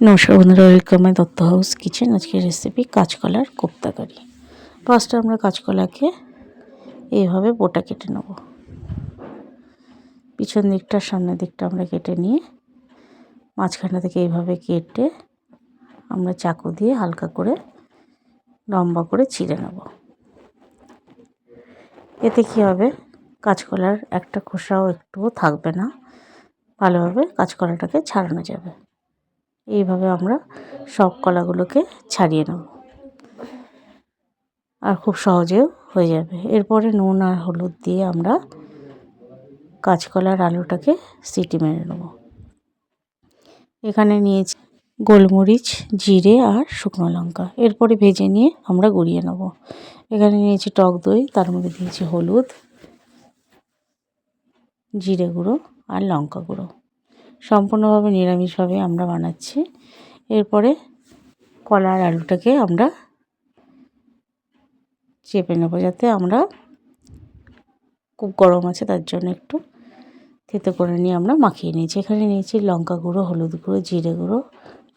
নমস্কার বন্ধুরা, welcome my Dutta house kitchen. আজকের রেসিপি কাঁচকলার কোপ্তা কারি। ফার্স্টে আমরা কাঁচকলাকে এইভাবে বোটা কেটে নেব। পিছন দিকটা, সামনের দিকটা আমরা কেটে নিয়ে মাঝখানটা থেকে এইভাবে কেটে আমরা চাকু দিয়ে হালকা করে লম্বা করে ছিঁড়ে নেব। এতে কী হবে? কাঁচকলার একটা খোসাও একটুও থাকবে না। ভালোভাবে কাঁচকলাটাকে ছাড়ানো যাবে। এইভাবে আমরা সব কলাগুলোকে ছাড়িয়ে নেব। আর খুব সহজেও হয়ে যাবে। এরপরে নুন আর হলুদ দিয়ে আমরা কাঁচকলার আলুটাকে সিটি মেরে নেব। এখানে নিয়েছি গোলমরিচ, জিরে আর শুকনো লঙ্কা। এরপরে ভেজে নিয়ে আমরা গুঁড়িয়ে নেব। এখানে নিয়েছি টক দই, তার মধ্যে দিয়েছি হলুদ, জিরে গুঁড়ো আর লঙ্কা গুঁড়ো। সম্পূর্ণভাবে নিরামিষভাবে আমরা বানাচ্ছি। এরপরে কলার আলুটাকে আমরা চেপে নেব যাতে আমরা খুব গরম আছে তার জন্য একটু থেতে করে নিয়ে আমরা মাখিয়ে নিয়েছি। এখানে নিয়েছি লঙ্কা গুঁড়ো, হলুদ গুঁড়ো, জিরে গুঁড়ো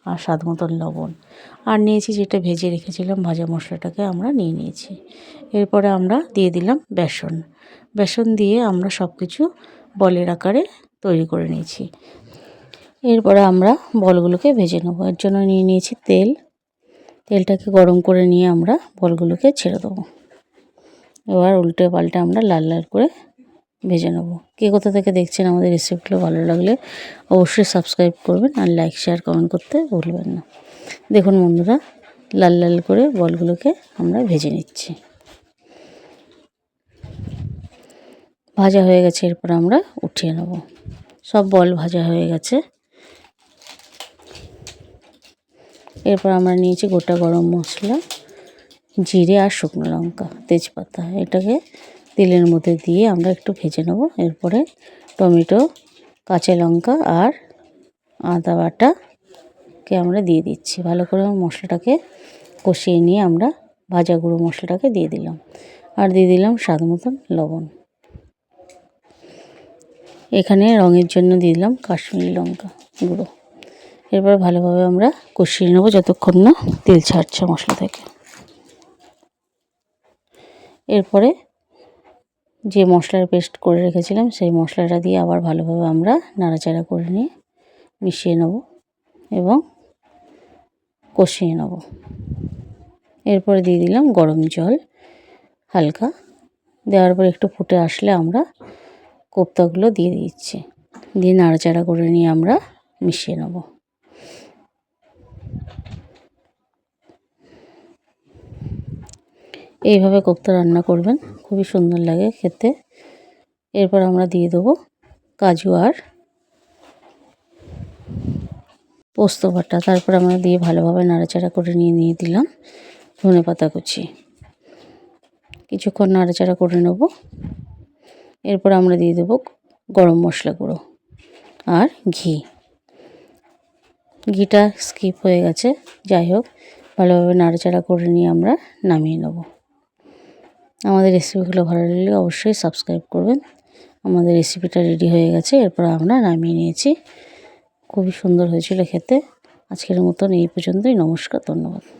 আর স্বাদ মতন লবণ। আর নিয়েছি যেটা ভেজে রেখেছিলাম ভাজা মশলাটাকে আমরা নিয়ে নিয়েছি। এরপরে আমরা দিয়ে দিলাম বেসন। বেসন দিয়ে আমরা সব কিছু বলের আকারে তৈরি করে নিয়েছি। এরপরে আমরা বলগুলোকে ভেজে নেব। এর জন্য নিয়ে নিয়েছি তেল। তেলটাকে গরম করে নিয়ে আমরা বলগুলোকে ছেড়ে দেবো। এবার উল্টে পাল্টে আমরা লাল লাল করে ভেজে নেব। কে কোথা থেকে দেখছেন আমাদের রেসিপিগুলো ভালো লাগলে অবশ্যই সাবস্ক্রাইব করবেন আর লাইক, শেয়ার, কমেন্ট করতে ভুলবেন না। দেখুন বন্ধুরা, লাল লাল করে বলগুলোকে আমরা ভেজে নিচ্ছি। ভাজা হয়ে গেছে, এরপর আমরা উঠিয়ে নেব। সব বল ভাজা হয়ে গেছে। এরপর আমরা নিয়েছি গোটা গরম মশলা, জিরে আর শুকনো লঙ্কা, তেজপাতা। এটাকে তেলের মধ্যে দিয়ে আমরা একটু ভেজে নেব। এরপরে টমেটো, কাঁচা লঙ্কা আর আদা বাটাকে আমরা দিয়ে দিচ্ছি। ভালো করে মশলাটাকে কষিয়ে নিয়ে আমরা ভাজা গুঁড়ো মশলাটাকে দিয়ে দিলাম। আর দিয়ে দিলাম স্বাদ মতন লবণ। এখানে রঙের জন্য দিয়ে দিলাম কাশ্মীরি লঙ্কা গুঁড়ো। এরপর ভালোভাবে আমরা কষিয়ে নেব যতক্ষণ না তেল ছাড়ছে মশলা থেকে। এরপরে যে মশলার পেস্ট করে রেখেছিলাম, সেই মশলাটা দিয়ে আবার ভালোভাবে আমরা নাড়াচাড়া করে নিয়ে মিশিয়ে নেব এবং কষিয়ে নেব। এরপরে দিয়ে দিলাম গরম জল হালকা। দেওয়ার পর একটু ফুটে আসলে আমরা কোপ্তাগুলো দিয়ে দিচ্ছি। দিয়ে নাড়াচাড়া করে নিয়ে আমরা মিশিয়ে নেব। এইভাবে কোপ্তা রান্না করবেন, খুবই সুন্দর লাগে খেতে। এরপর আমরা দিয়ে দেবো কাজু আর পোস্ত বাটা। তারপর আমরা দিয়ে ভালোভাবে নাড়াচাড়া করে নিয়ে নিয়ে দিলাম ধনে পাতা কুচি। কিছুক্ষণ নাড়াচাড়া করে নেব। এরপর আমরা দিয়ে দেবো গরম মশলা গুঁড়ো আর ঘি। ঘিটা স্কিপ হয়ে গেছে, যাই হোক, ভালোভাবে নাড়াচাড়া করে নিয়ে আমরা নামিয়ে নেব। আমাদের রেসিপিগুলো ভালো লাগলে অবশ্যই সাবস্ক্রাইব করবেন। আমাদের রেসিপিটা রেডি হয়ে গেছে, এরপর আমরা নামিয়ে নিয়েছি। খুবই সুন্দর হয়েছিল খেতে। আজকের মতন এই পর্যন্তই, নমস্কার, ধন্যবাদ।